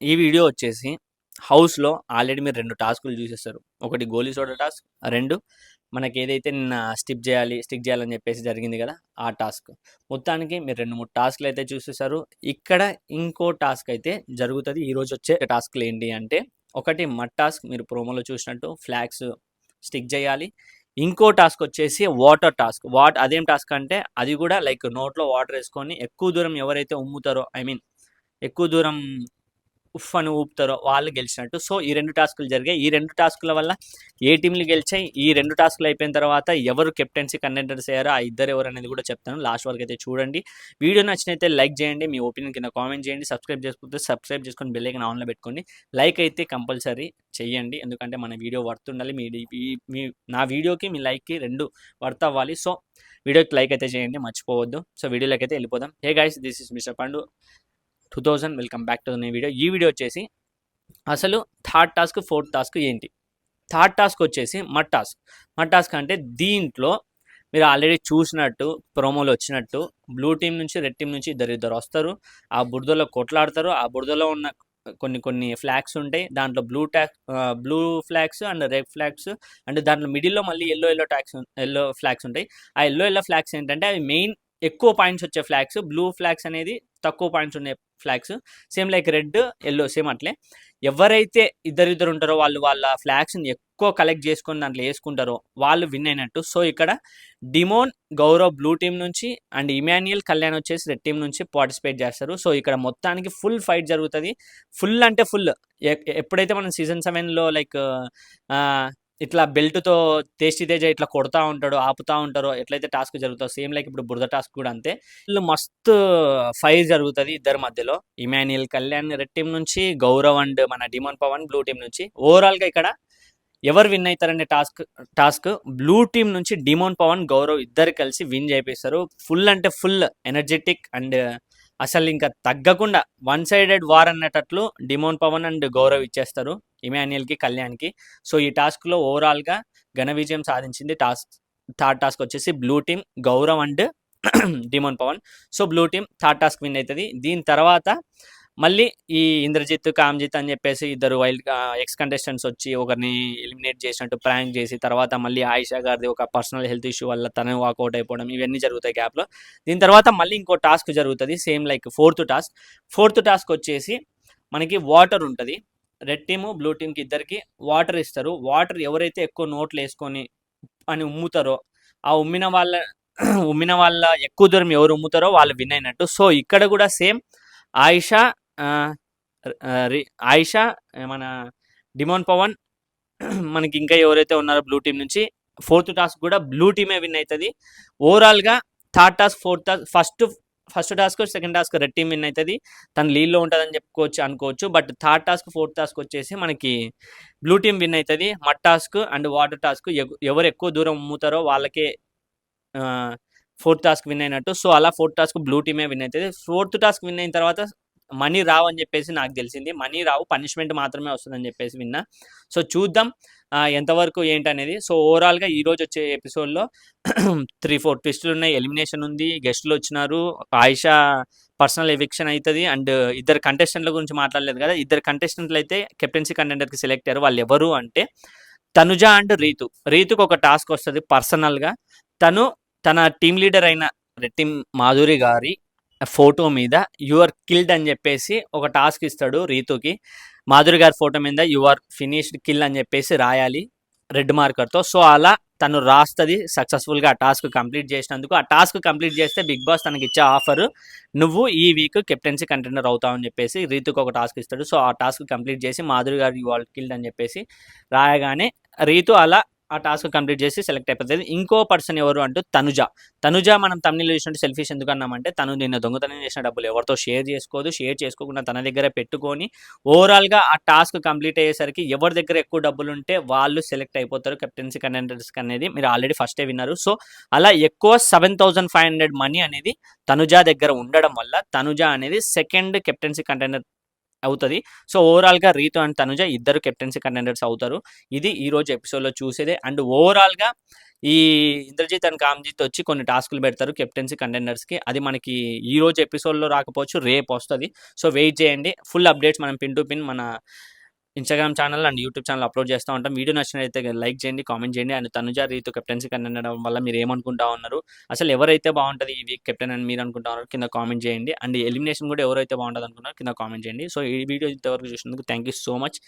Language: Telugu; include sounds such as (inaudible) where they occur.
ఈ వీడియో వచ్చేసి హౌస్‌లో ఆల్రెడీ మీరు రెండు టాస్కులు చూసేస్తారు. ఒకటి గోలీ సోడా టాస్క్. రెండు మనకి ఏదైతే నిన్న స్టిప్ చేయాలి, స్టిక్ చేయాలని చెప్పేసి జరిగింది కదా! ఆ టాస్క్. మొత్తానికి మీరు 2, 3 టాస్క్‌లు అయితే చూసేసారు. ఇక్కడ ఇంకో టాస్క్ అయితే జరుగుతుంది ఈరోజు వచ్చే టాస్క్‌లు ఏంటి అంటే ఒకటి మడ్ టాస్క్ మీరు ప్రోమోలో చూసినట్టు ఫ్లాగ్స్ స్టిక్ చేయాలి. ఇంకో టాస్క్ వచ్చేసి వాటర్ టాస్క్. వాట్ అదేం టాస్క్ అంటే అది కూడా లైక్ నోట్లో వాటర్ వేసుకొని ఎక్కువ దూరం ఎవరైతే ఉమ్ముతారో ఐ మీన్ ఎక్కువ దూరం ఉఫ్ అని ఊపుతారో వాళ్ళు గెలిచినట్టు. సో, ఈ రెండు టాస్కులు జరిగాయి. ఈ రెండు టాస్కుల వల్ల ఏ టీంలు గెలిచాయి, ఈ రెండు టాస్కులు అయిపోయిన తర్వాత ఎవరు కెప్టెన్సీ కంటెండర్స్ అయ్యారో ఆ ఇద్దరు ఎవరు అనేది కూడా చెప్తాను. లాస్ట్ వరకు అయితే చూడండి. వీడియో నచ్చినైతే లైక్ చేయండి. మీ ఒపీనియన్ కింద కామెంట్ చేయండి. సబ్స్క్రైబ్ చేసుకుంటే సబ్స్క్రైబ్ చేసుకొని బెల్ ఐకాన్ ఆన్‌లో పెట్టుకోండి. లైక్ అయితే కంపల్సరీ చేయండి ఎందుకంటే మన వీడియో వర్త్ ఉండాలి. మీ మీ నా వీడియోకి మీ లైక్‌కి రెండు వర్త్ అవ్వాలి. సో, వీడియోకి లైక్ అయితే చేయండి మర్చిపోవద్దు. సో, వీడియోలోకి అయితే వెళ్ళిపోదాం. Hey guys this is mister Pandu 2000 welcome back to నీ వీడియో. ఈ వీడియో వచ్చేసి అసలు థర్డ్ టాస్క్, ఫోర్త్ టాస్క్ ఏంటి? థర్డ్ టాస్క్ వచ్చేసి మడ్ టాస్క్. మడ్ టాస్క్ అంటే దీంట్లో మీరు ఆల్రెడీ చూసినట్టు ప్రోమోలో వచ్చినట్టు బ్లూ టీమ్ నుంచి, రెడ్ టీమ్ నుంచి ఇద్దరిద్దరు వస్తారు. ఆ బురదలో కొట్లాడతారు. ఆ బురదలో ఉన్న కొన్ని కొన్ని ఫ్లాగ్స్ ఉంటాయి. దాంట్లో blue tags blue flags and red flags and దాంట్లో మిడిల్‌లో మళ్ళీ yellow yellow tags yellow flags ఉంటాయి. ఆ ఎల్లో ఎల్లో ఫ్లాగ్స్ ఏంటంటే అవి మెయిన్ ఎక్కువ పాయింట్స్ వచ్చే ఫ్లాగ్స్. బ్లూ ఫ్లాగ్స్ అనేది తక్కువ పాయింట్స్ ఉండే flags. Same like red, yellow same అట్లే. ఎవరైతే ఇద్దరిద్దరు ఉంటారో వాళ్ళు వాళ్ళ ఫ్లాగ్స్‌ని ఎక్కువ కలెక్ట్ చేసుకొని దాంట్లో వేసుకుంటారో వాళ్ళు విన్ అయినట్టు. సో, ఇక్కడ డిమోన్, గౌరవ్ బ్లూ టీమ్ నుంచి అండ్ ఇమాన్యుయల్, కళ్యాణ్ వచ్చేసి రెడ్ టీమ్ నుంచి పార్టిసిపేట్ చేస్తారు. సో, ఇక్కడ మొత్తానికి ఫుల్ ఫైట్ జరుగుతుంది ఫుల్ అంటే ఫుల్. ఎ ఎప్పుడైతే మనం సీజన్ సెవెన్లో లైక్ ఇట్లా బెల్ట్‌తో తేజి తేజ ఇట్లా కొడతా ఉంటాడు ఆపుతా ఉంటారో ఎట్లయితే టాస్క్ జరుగుతుందో సేమ్ లైక్ ఇప్పుడు బురద టాస్క్ కూడా అంతే. ఫుల్ మస్తు ఫైర్ జరుగుతది ఇద్దరి మధ్యలో. ఇమాన్యుయల్, కళ్యాణ్ రెడ్ టీమ్ నుంచి, గౌరవ్ అండ్ మన డిమోన్ పవన్ బ్లూ టీం నుంచి. ఓవరాల్‌గా ఇక్కడ ఎవరు విన్ అయితారనే టాస్క్ టాస్క్ బ్లూ టీమ్ నుంచి డిమోన్ పవన్, గౌరవ్ ఇద్దరు కలిసి విన్ చేపిస్తారు. ఫుల్ అంటే ఫుల్ ఎనర్జెటిక్ అండ్ అసలు ఇంకా తగ్గకుండా వన్ సైడెడ్ వార్ అన్నటట్లు డిమోన్ పవన్ అండ్ గౌరవ్ ఇచ్చేస్తారు. ఇమాన్యుయల్‌కి, కళ్యాణ్‌కి. సో, ఈ టాస్క్‌లో ఓవరాల్‌గా ఘన విజయం సాధించింది టాస్క్ థర్డ్ టాస్క్ వచ్చేసి blue team Gaurav and (clears throat) Demon Pavan. So, blue team third task win అవుతుంది దీని తర్వాత మళ్ళీ ఈ ఇంద్రజిత్, కామ్జిత్ అని చెప్పేసి ఇద్దరు వైల్డ్ ఎక్స్ కంటెస్టెంట్స్ వచ్చి ఒకరిని ఎలిమినేట్ చేసినట్టు ప్రాంక్ చేసి తర్వాత మళ్ళీ ఆయిషా గారిది ఒక పర్సనల్ హెల్త్ ఇష్యూ వల్ల తను వాకౌట్ అయిపోవడం ఇవన్నీ జరుగుతాయి గ్యాప్‌లో. దీని తర్వాత మళ్ళీ ఇంకో టాస్క్ జరుగుతుంది same like fourth task. Fourth task వచ్చేసి మనకి వాటర్ ఉంటుంది రెడ్ టీము, బ్లూ టీమ్‌కి ఇద్దరికి వాటర్ ఇస్తారు. వాటర్ ఎవరైతే ఎక్కువ నోట్లు వేసుకొని అని ఉమ్ముతారో ఆ ఉమ్మిన వాళ్ళ ఉమ్మిన వాళ్ళ ఎక్కువ దూరం ఎవరు ఉమ్ముతారో వాళ్ళు విన్ అయినట్టు. సో, ఇక్కడ కూడా సేమ్ ఆయిషా ఆయిషా మన డిమోన్ పవన్ (clears throat) మనకి ఇంకా ఎవరైతే ఉన్నారో బ్లూ టీమ్ నుంచి ఫోర్త్ టాస్క్ కూడా బ్లూ టీమే విన్ అవుతుంది ఓవరాల్‌గా third task, fourth task first first task, second task red team win అవుతుంది తను లీడ్‌లో ఉంటుందని చెప్పుకోవచ్చు అనుకోవచ్చు. But third task, fourth task వచ్చేసి మనకి బ్లూ టీమ్ విన్ అవుతుంది mud task and water task ఎవరు ఎక్కువ దూరం అమ్ముతారో వాళ్ళకే ఫోర్త్ టాస్క్ విన్ అయినట్టు. సో, అలా ఫోర్త్ టాస్క్ బ్లూ టీమే విన్ అవుతుంది ఫోర్త్ టాస్క్ విన్ అయిన తర్వాత మనీ అని చెప్పేసి నాకు తెలిసింది. మనీ రావు పనిష్మెంట్ మాత్రమే వస్తుందని చెప్పేసి విన్నా. సో, చూద్దాం ఎంతవరకు ఏంటనేది. సో, ఓవరాల్‌గా ఈరోజు వచ్చే ఎపిసోడ్‌లో 3, 4 ట్విస్టులు ఉన్నాయి. ఎలిమినేషన్ ఉంది. గెస్ట్‌లు వచ్చినారు. ఆయిషా పర్సనల్ ఎవిక్షన్ అవుతుంది అండ్ ఇద్దరు కంటెస్టెంట్‌ల గురించి మాట్లాడలేదు కదా! ఇద్దరు కంటెస్టెంట్‌లు అయితే కెప్టెన్సీ కంటెండర్‌కి సెలెక్ట్ అయ్యారు. వాళ్ళు ఎవరు అంటే తనుజ అండ్ రీతు. రీతుకు ఒక టాస్క్ వస్తుంది పర్సనల్‌గా. తను తన టీమ్ లీడర్ అయిన రెడ్ టీమ్ మాధురి గారి ఫోటో మీద యు ఆర్ కిల్డ్ అని చెప్పేసి ఒక టాస్క్ ఇస్తాడు రీతుకి. మాధురి గారి ఫోటో మీద యు ఆర్ ఫినిష్డ్ కిల్ అని చెప్పేసి రాయాలి రెడ్ మార్కర్‌తో. సో, అలా తను రాస్తుంది సక్సెస్‌ఫుల్‌గా ఆ టాస్క్ కంప్లీట్ చేసినందుకు. ఆ టాస్క్ కంప్లీట్ చేస్తే బిగ్ బాస్ తనకి ఇచ్చే ఆఫర్ నువ్వు ఈ వీక్ కెప్టెన్సీ కంటెండర్ అవుతావు అని చెప్పేసి రీతుకు ఒక టాస్క్ ఇస్తాడు. సో, ఆ టాస్క్ కంప్లీట్ చేసి మాధురి గారు యూ కిల్డ్ అని చెప్పేసి రాయగానే రీతు అలా ఆ టాస్క్ కంప్లీట్ చేసి సెలెక్ట్ అయిపోతుంది ఇంకో పర్సన్ ఎవరు అంటూ తనుజ. తనుజ మనం తమిళ చూసినట్టు సెల్ఫిష్ ఎందుకన్నామంటే తను నిన్న దొంగతనం చేసిన డబ్బులు ఎవరితో షేర్ చేసుకోదు. షేర్ చేసుకోకుండా తన దగ్గర పెట్టుకొని ఓవరాల్‌గా ఆ టాస్క్ కంప్లీట్ అయ్యేసరికి ఎవరి దగ్గర ఎక్కువ డబ్బులు ఉంటే వాళ్ళు సెలెక్ట్ అయిపోతారు కెప్టెన్సీ కంటెండర్స్‌కి అనేది మీరు ఆల్రెడీ ఫస్టే విన్నారు. సో, అలా ఎక్కువ 7500 మనీ అనేది తనుజ దగ్గర ఉండడం వల్ల తనుజ అనేది సెకండ్ కెప్టెన్సీ కంటెండర్ అవుతుంది. సో ఓవరాల్గా రీతు అండ్ తనుజ ఇద్దరు కెప్టెన్సీ కంటెండర్స్ అవుతారు. ఇది ఈరోజు ఎపిసోడ్లో చూసేదే. అండ్ ఓవరాల్గా ఈ ఇంద్రజిత్ అండ్ కామ్జిత్ వచ్చి కొన్ని టాస్కులు పెడతారు కెప్టెన్సీ కంటెండర్స్కి అది మనకి ఈ రోజు ఎపిసోడ్లో రాకపోవచ్చు రేపు వస్తుంది. సో వెయిట్ చేయండి. ఫుల్ అప్డేట్స్ మనం పిన్ టు పిన్ మన Instagram channel and YouTube channel upload చేస్తూ ఉంటాం. వీడియో నచ్చినట్లయితే లైక్ చేయండి కామెంట్ చేయండి. And Tanuja Rithu captaincy contender వల్ల మీరు ఏమనుకుంటా ఉన్నారు? అసలు ఎవరైతే బాగుంటుంది ఈ వీక్ కెప్టెన్ అని మీరు అనుకుంటా ఉన్నారు కింద కామెంట్ చేయండి. అండ్ ఎలిమినేషన్ కూడా ఎవరైతే బాగుంటుంది అనుకున్నారు కింద కామెంట్ చేయండి. సో ఈ వీడియో ఇంతవరకు చూసినందుకు థ్యాంక్ యూ సో మచ్.